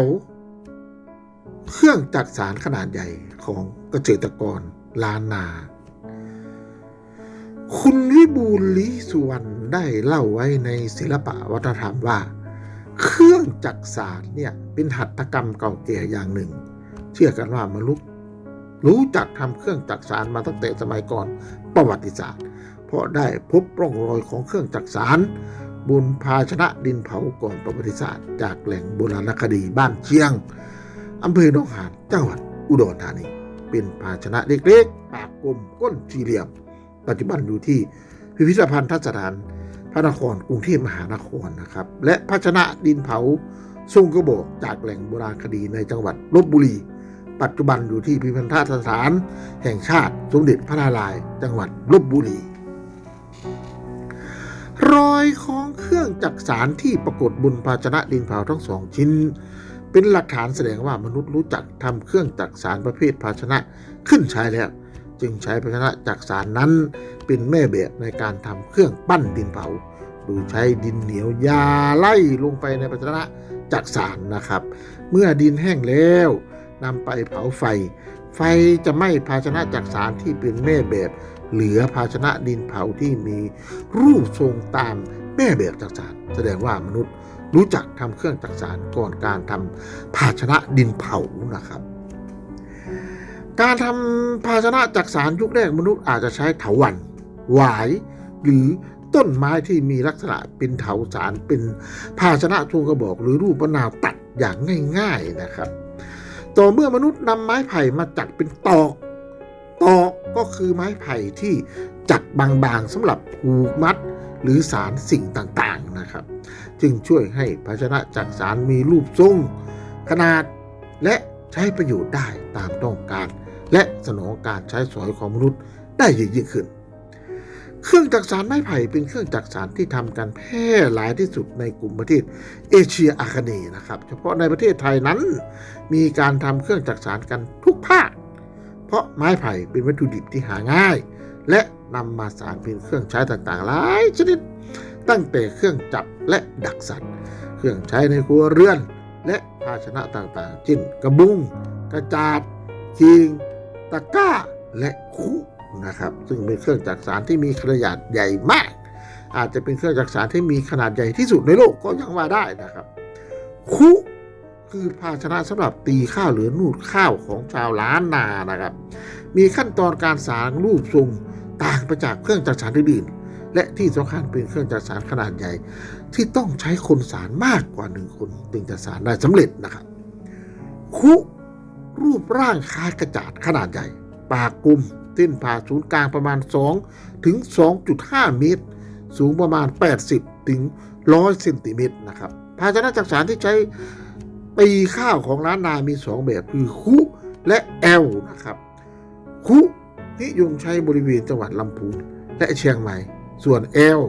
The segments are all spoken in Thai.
ลเครื่องจักสารขนาดใหญ่ของเกษตรกรล้านนา คุณวิบูลย์ลิสุวรรณได้เล่าไว้ในศิลปะวัฒนธรรมว่า เครื่องจักสารเนี่ยเป็นหัตถกรรมเก่าแก่อย่างหนึ่ง เชื่อกันว่ามนุษย์รู้จักทำเครื่องจักสารมาตั้งแต่สมัยก่อนประวัติศาสตร์ เพราะได้พบร่องรอยของเครื่องจักสาร บนภาชนะดินเผาก่อนประวัติศาสตร์ จากแหล่งโบราณคดีบ้านเชียงอำเภอหนองหานจังหวัดอุดรธานี เป็นภาชนะเล็กๆ ปากกลมก้นสี่เหลี่ยม ปัจจุบันอยู่ที่พิพิธภัณฑ์ทัศนานพระนครกรุงเทพมหานครนะครับ และภาชนะดินเผาทรงกระบอกจากแหล่งโบราณคดีในจังหวัดลบบุรี ปัจจุบันอยู่ที่พิพิธภัณฑ์สถาน แห่งชาติสมเด็จพระนารายณ์จังหวัดลบบุรี อยของเครื่องจักสารที่ปรากฏบนภาชนะดินเผาทั้งสองชิ้น เป็นหลักฐานแสดงว่ามนุษย์รู้จักทำเครื่องจักสารประเภทภาชนะขึ้นใช้แล้ว จึงใช้ภาชนะจักสารนั้นเป็นแม่แบบในการทำเครื่องปั้นดินเผาโดยใช้ดินเหนียวยาไล่ลงไปในภาชนะจักสารนะครับ เมื่อดินแห้งแล้วนำไปเผาไฟ ไฟจะไหม้ภาชนะจักสารที่เป็นแม่แบบ เหลือภาชนะดินเผาที่มีรูปทรงตามแม่แบบจักสารแสดงว่ามนุษย์รู้จักทำเครื่องจักสารก่อนการทำภาชนะดินเผานะครับ การทำภาชนะจักสารยุคแรกมนุษย์อาจจะใช้เถาวัลย์หวายหรือต้นไม้ที่มีลักษณะเป็นเถาสารเป็นภาชนะทรงกระบอกหรือรูปมะนาวตัดอย่างง่าย ๆนะครับ ต่อเมื่อมนุษย์นำไม้ไผ่มาจัดเป็นตอก ตอก ก็คือไม้ไผ่ที่จัดบางๆสำหรับผูกมัดหรือสารสิ่งต่างๆนะครับ จึงช่วยให้ภาชนะจักสารมีรูปทรง ขนาดและใช้ประโยชน์ได้ตามต้องการ และสนองการใช้สอยของมนุษย์ได้ยิ่งขึ้น เครื่องจักสารไม้ไผ่เป็นเครื่องจักสารที่ทำกันแพร่หลายที่สุดในกลุ่มประเทศเอเชียอาคเนย์นะครับ เฉพาะในประเทศไทยนั้น มีการทำเครื่องจักสารกันทุกภาค เพราะไม้ไผ่เป็นวัตถุดิบที่หาง่าย และนำมาสารเป็นเครื่องใช้ต่างๆ หลายชนิด ตั้งแต่เครื่องจับและดักสัตว์ เครื่องใช้ในครัวเรือน และภาชนะต่างๆเช่นกระบุง กระจาดคิงตะก้า และคุนะครับ ซึ่งเป็นเครื่องจักสารที่มีขนาดใหญ่มาก อาจจะเป็นเครื่องจักสารที่มีขนาดใหญ่ที่สุดในโลกก็ยังว่าได้นะครับคุ คือภาชนะสำหรับตีข้าวหรือนูดข้าวของชาวล้านนานะครับ มีขั้นตอนการสารรูปทรงต่างไปจากเครื่องจักสารอื่นๆและที่สำคัญเป็นเครื่องจักสารขนาดใหญ่ ที่ต้องใช้คนสารมากกว่าหนึ่งคนจึงจะสารได้สำเร็จนะครับ คุรูปร่างคล้ายกระจาดขนาดใหญ่ ปากกลมเส้นผ่าศูนย์กลางประมาณ 2 ถึง 2.5 เมตร สูงประมาณ 80 ถึง 100 เซนติเมตรนะครับ ภาชนะจักสารที่ใช้ ตีข้าวของร้านนามี2แบบคือคุและแอลนะครับ คุนิยมใช้บริเวณจังหวัดลำพูนและเชียงใหม่ ส่วนแอล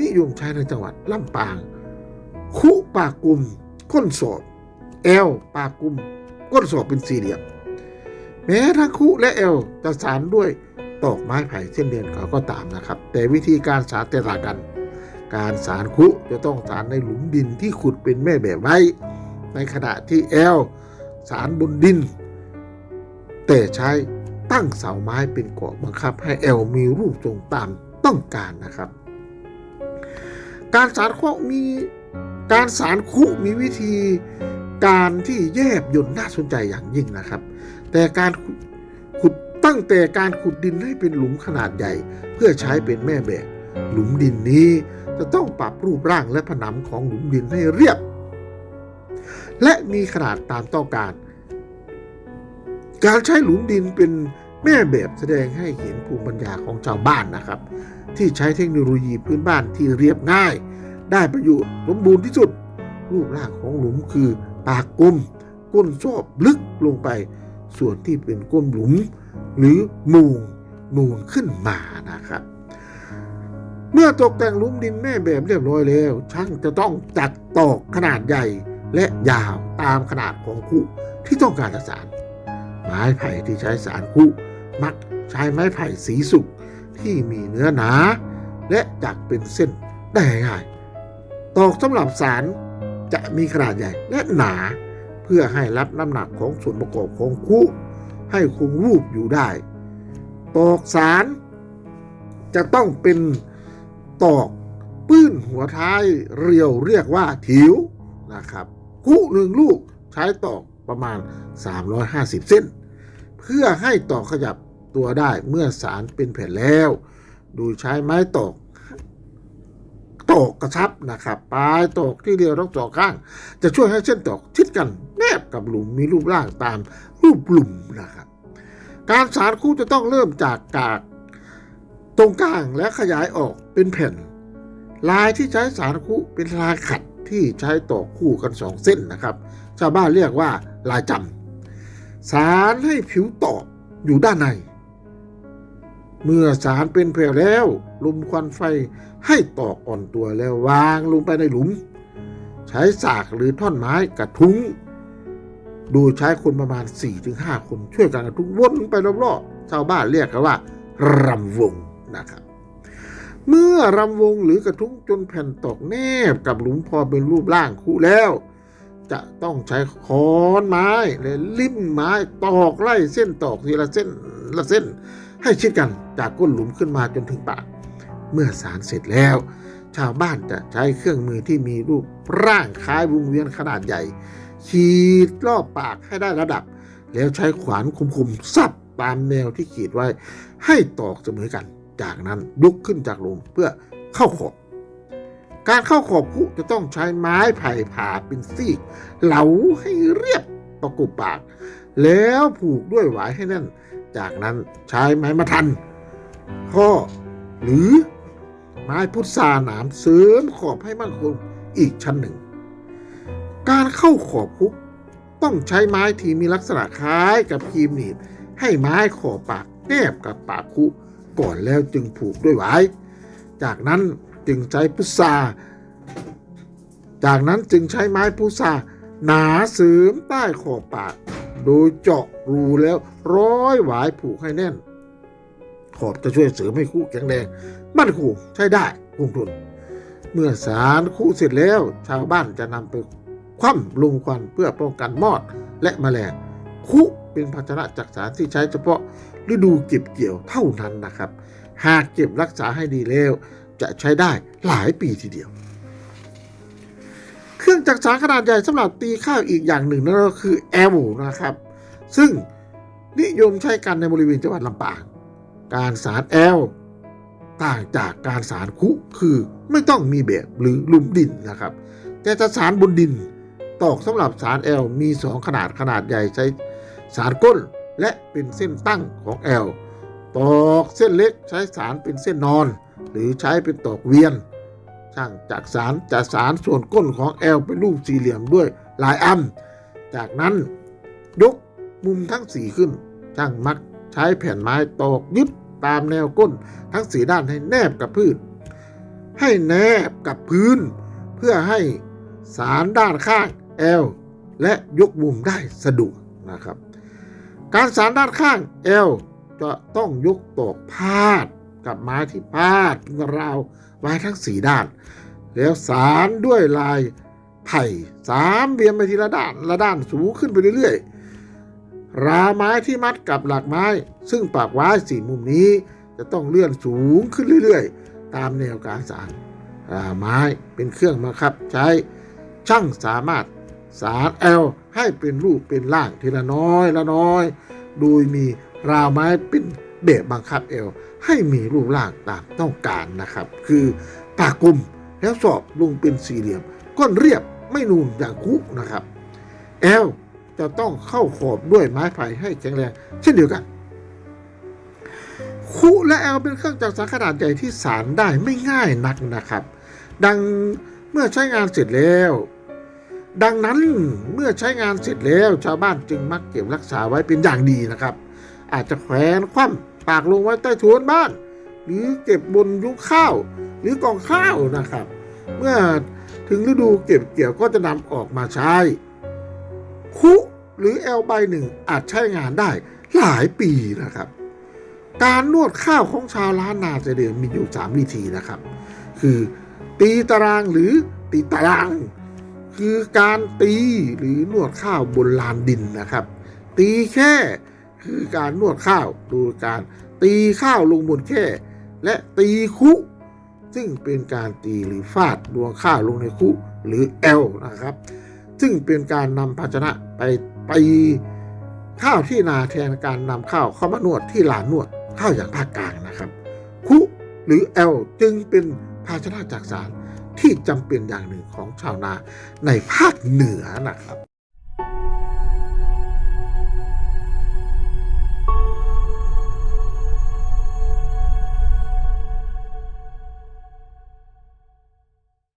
นิยมใช้ในจังหวัดลำปาง คุปากกลุ่มก้นสอบแอลปากกลุ่มก้นสอบเป็นสี่เหลี่ยมแม้ทั้งคุและแอลจะสารด้วยตอกไม้ไผ่เส้นเดียนเขาก็ตามนะครับ แต่วิธีการสารแต่ละกัน การสารคุจะต้องสารในหลุมดินที่ขุดเป็นแม่แบบไว้ ในขณะที่แอลสารบนดิน แต่ใช้ตั้งเสาไม้เป็นเกาะบังคับ ให้แอลมีรูปทรงตามต้องการนะครับ การสารคุมีการสารคุมีวิธีการที่แยบยลน่าสนใจอย่างยิ่งนะครับ แต่การขุดตั้งแต่การขุดดินให้เป็นหลุมขนาดใหญ่ เพื่อใช้เป็นแม่แบบหลุมดินนี้จะต้องปรับรูปร่างและผนังของหลุมดินให้เรียบ และมีขนาดตามต้องการ การใช้หลุมดินเป็นแม่แบบแสดงให้เห็นภูมิปัญญาของชาวบ้านนะครับ ที่ใช้เทคโนโลยีพื้นบ้านที่เรียบง่าย ได้ประโยชน์สมบูรณ์ที่สุด รูปร่างของหลุมคือปากกลมก้นซอบลึกลงไป ส่วนที่เป็นก้นหลุม หรือมูงนูนขึ้นมานะครับ เมื่อตกแต่งหลุมดินแม่แบบเรียบร้อยแล้ว ช่างจะต้องจัดตอกขนาดใหญ่ และยาวตามขนาดของคุที่ต้องการจะสาร ไม้ไผ่ที่ใช้สารคุมักใช้ไม้ไผ่สีสุกที่มีเนื้อหนา และจักเป็นเส้นได้ง่ายตอกสำหรับสารจะมีขนาดใหญ่และหนา เพื่อให้รับน้ำหนักของส่วนประกอบของคุให้คงรูปอยู่ได้ ตอกสารจะต้องเป็นตอกปื้นหัวท้ายเรียวเรียกว่าถิวนะครับ คุหนึ่งลูกใช้ตอกประมาณ 350 เส้น เพื่อให้ตอกขยับตัวได้เมื่อสารเป็นแผ่นแล้ว โดยใช้ไม้ตอกตอกกระชับนะครับปลายตอกที่เดียวทั้งสองข้าง จะช่วยให้เส้นตอกชิดกันแนบกับหลุมมีรูปร่างตามรูปหลุมนะครับ การสารคู่จะต้องเริ่มจากกากตรงกลางและขยายออกเป็นแผ่น ลายที่ใช้สารคู่เป็นลายขัด ที่ใช้ต่อคู่กันสองเส้นนะครับ ชาวบ้านเรียกว่าลายจำสารให้ผิวตอกอยู่ด้านใน เมื่อสารเป็นแผ่วแล้ว ลุมควันไฟให้ตอกอ่อนตัวแล้ววางลงไปในหลุม ใช้สากหรือท่อนไม้กระทุ้งดยใช้คนประมาณ 4-5 คนช่วยกันกระทุ้งวนไปรอบๆชาวบ้านเรียกกันว่ารำวงนะครับ เมื่อรำวงหรือกระทุ้งจนแผ่นตอกแนบกับหลุมพอเป็นรูปร่างคู่แล้ว จะต้องใช้ค้อนไม้และลิ่มไม้ตอกไล่เส้นตอกทีละเส้นละเส้น ให้ชิดกันจากก้นหลุมขึ้นมาจนถึงปากเมื่อสารเสร็จแล้ว ชาวบ้านจะใช้เครื่องมือที่มีรูปร่างคล้ายวงเวียนขนาดใหญ่ ขีดรอบปากให้ได้ระดับ แล้วใช้ขวานคมๆสับตามแนวที่ขีดไว้ ให้ตอกเสมอกัน จากนั้นยกขึ้นจากหลุมเพื่อเข้าขอบ การเข้าขอบคุจะต้องใช้ไม้ไผ่ผ่าเป็นซีก เหลาให้เรียบประกบปาก แล้วผูกด้วยหวายให้แน่น จากนั้นใช้ไม้มาทัน ข้อหรือไม้พุทราหนามเสริมขอบให้มั่นคงอีกชั้นหนึ่ง การเข้าขอบคุกต้องใช้ไม้ที่มีลักษณะคล้ายกับครีมหนีบให้ไม้ขอบปากแนบกับปากคุก ก่อนแล้วจึงผูกด้วยหวาย จากนั้นจึงใช้พุทราจากนั้นจึงใช้ไม้พุทราหนาเสริมใต้ขอบปาก โดยเจาะรูแล้วร้อยหวายผูกให้แน่น ขอบจะช่วยเสริมให้คู่แข็งแรงมั่นคงใช้ได้คงทนเมื่อสารคู่เสร็จแล้ว ชาวบ้านจะนำไปคว่ำลงควันเพื่อป้องกันมอดและแมลงคุเป็นภาชนะจักสารที่ใช้เฉพาะ ฤดูเก็บเกี่ยวเท่านั้นนะครับ หากเก็บรักษาให้ดีแล้ว จะใช้ได้หลายปีทีเดียว เครื่องจักสารขนาดใหญ่สำหรับตีข้าวอีกอย่างหนึ่งนั่นก็คือแอลนะครับ ซึ่งนิยมใช้กันในบริเวณจังหวัดลำปาง การสารแอลต่างจากการสารคุคือไม่ต้องมีแบบหรือหลุมดินนะครับ แต่จะสารบนดิน ตอกสำหรับสารแอลมีสองขนาดขนาดใหญ่ใช้สารก้น และเป็นเส้นตั้งของแอลตอกเส้นเล็กใช้สารเป็นเส้นนอน หรือใช้เป็นตอกเวียน ช่างจากสารจะสารส่วนก้นของแอลเป็นรูปสี่เหลี่ยมด้วยลายอัมจากนั้นยกมุมทั้งสี่ขึ้น ช่างมักใช้แผ่นไม้ตอกยึดตามแนวก้นทั้งสีด้านให้แนบกับพื้นให้แนบกับพื้น เพื่อให้สารด้านข้างแอลและยกมุมได้สะดวกนะครับ การสารด้านข้างแอลจะต้องยกตกพาดกับไม้ที่พาดราวไว้ทั้งสีด้าน แล้วสารด้วยลายไผ่สามเหลี่ยมไปทีละด้านละด้านสูงขึ้นไปเรื่อยๆราไม้ที่มัดกับหลักไม้ ซึ่งปากไว้สี่มุมนี้จะต้องเลื่อนสูงขึ้นเรื่อยๆ ตามแนวการสารราไม้เป็นเครื่องบังคับใช้ช่างสามารถ สารแอลให้เป็นรูปเป็นร่างทีละน้อยละน้อย โดยมีราวไม้เป็นแบบบังคับเอลให้มีรูปร่างตามต้องการนะครับ คือปากกลมแล้วสอบลงเป็นสี่เหลี่ยม ก้นเรียบไม่นูนอย่างคุนะครับแอลจะต้องเข้าขอบด้วยไม้ไผ่ให้แข็งแรงเช่นเดียวกัน คุและแอลเป็นเครื่องจักรสารขนาดใหญ่ที่สารได้ไม่ง่ายนักนะครับ ดังเมื่อใช้งานเสร็จแล้ว ดังนั้นเมื่อใช้งานเสร็จแล้วชาวบ้านจึงมักเก็บรักษาไว้เป็นอย่างดีนะครับ อาจจะแขวนคว่ำปากลงไว้ใต้ถุนบ้าน หรือเก็บบนยุ้งข้าว หรือกองข้าวนะครับ เมื่อถึงฤดูเก็บเกี่ยวก็จะนำออกมาใช้ คุหรือแอลใบหนึ่งอาจใช้งานได้หลายปีนะครับ การนวดข้าวของชาวล้านนาแต่เดิมมีอยู่ 3 วิธีนะครับ คือตีตารางหรือตีตาราง คือการตีหรือนวดข้าวบนลานดินนะครับ ตีแค่คือการนวดข้าวดยการตีข้าวลงบนแค่ และตีคุ ซึ่งเป็นการตีหรือฟาดดวงข้าวลงในคุหรือแอลนะครับ ซึ่งเป็นการนำภาชนะไปตีข้าวที่นาแทนการนำข้าวเข้ามานวดที่ลานนวดข้าวอย่างภาคกลางนะครับ คุหรือแอลจึงเป็นภาชนะจากสาร ที่จำเป็นอย่างหนึ่งของชาวนาในภาคเหนือนะครับ